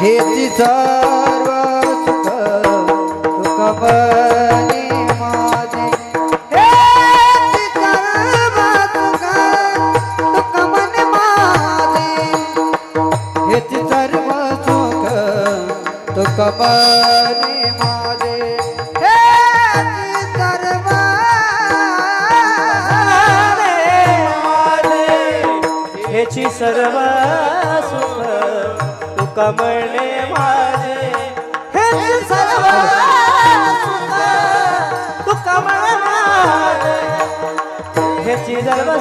हेची सर्व सुख सुख हेची सर्व सुख सुख बनी हेची सर्व सुख माझे हेची सर्व ह्याची सर्व सुख कमळे माझे हे सर्व तू कमळ म्हणे माझे ह्याची सर्व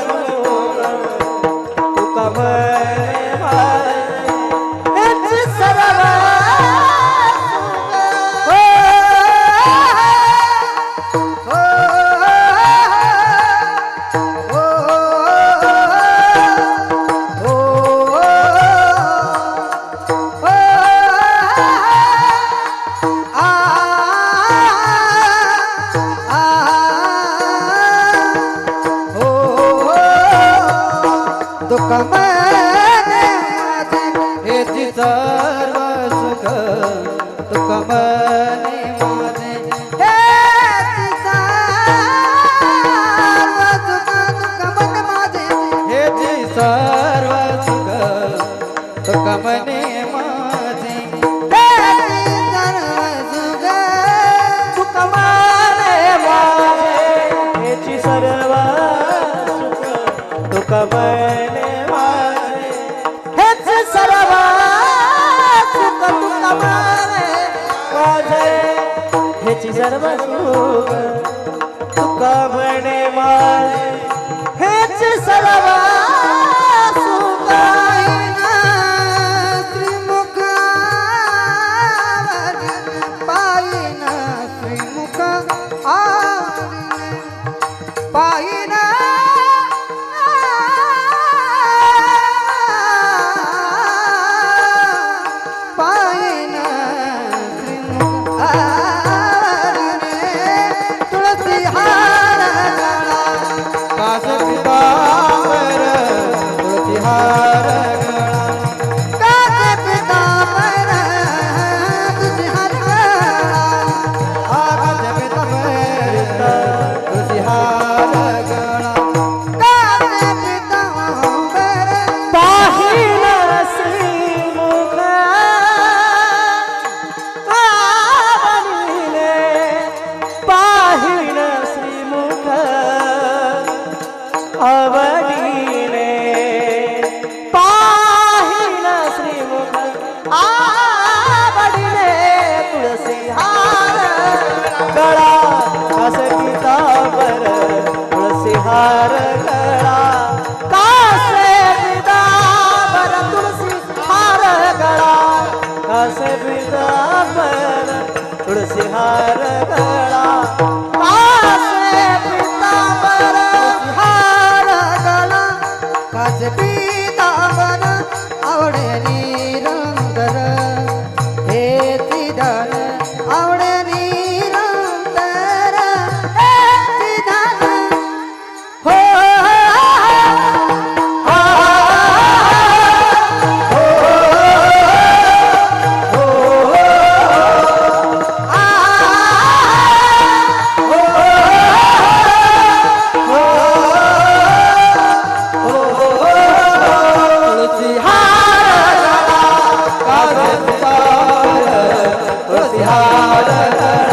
सर्व सुख तुक मने माझे हेची सर्व सुख तुक मने माझे हेची सर्व सुख तुक मने माझे हेची सर्व सुख तुका म्हणे माझे ह्याची सर्व सुख तुका म्हणे सर्व सुख तुका म्हणे माझे गळा असे पितांबर तुळसीहार गळा. कासे पितांबर तुळसीहार गळा. कासे पितांबर तुळसीहार गळा. कासे हार गळा. पितांबर आवडे रंगर हे तिधान गळा कास